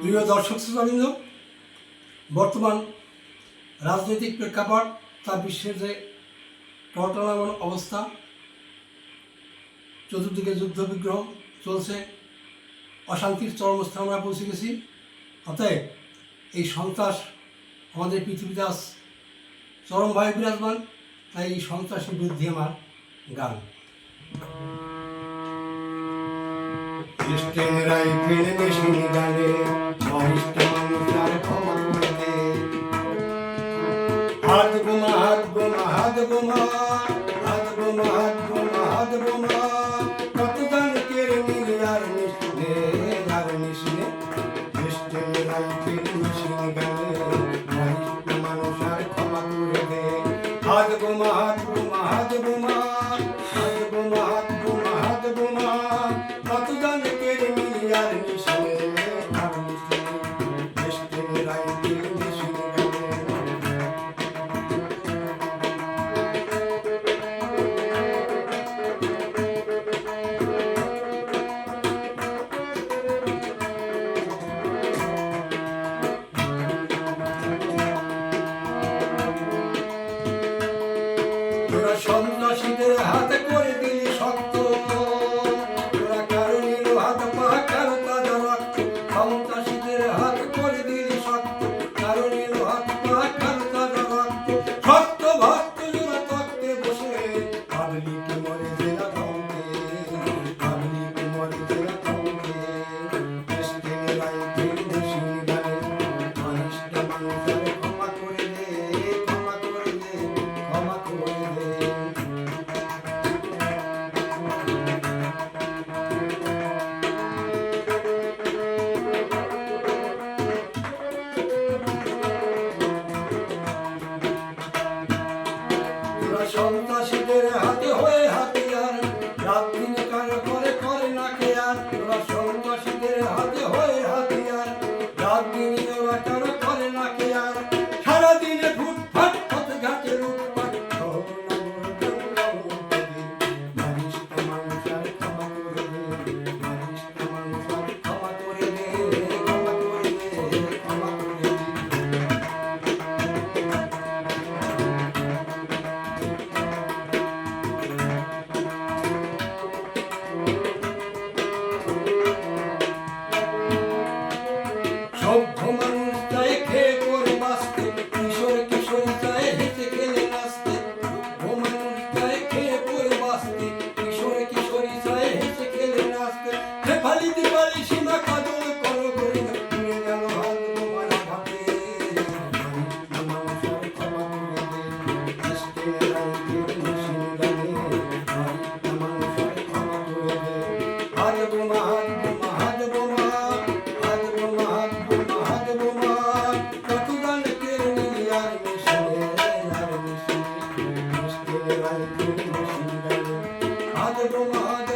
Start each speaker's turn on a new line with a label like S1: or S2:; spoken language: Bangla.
S1: প্রিয় দর্শক শ্রোতাবৃন্দ, বর্তমান রাজনৈতিক প্রেক্ষাপট, তা বিশ্বের যে টটনামন অবস্থা, চতুর্দিকে যুদ্ধবিগ্রহ চলছে, অশান্তির চরমস্থানে আমরা পৌঁছে গেছি। অতএব এই সন্ত্রাস আমাদের পৃথিবীতে আস চরমভাবে বিরাজমান, তাই এই সন্ত্রাসের বিরুদ্ধে আমার গান।
S2: সিস্টেম রাইফেল মেশিন গানে বরিষ্ঠ মানুষার ক্ষমা করতে হাত গোমা হাত গোমা হাত গোমা হাত গোমা হাত গোমা হাত গোমা কত দান কেড়ে নিল আর নিশনে আর নিশনে সিস্টেম রাইফেল মেশিন গানে বরিষ্ঠ মানুষার ক্ষমা করে দে হাত গোমা হাত গোমা হাত গোমা তোরা সন্ন্যাসীদের হাতে করে দিলি শক্ত taşı dere வாழ்க்கும் அது மாத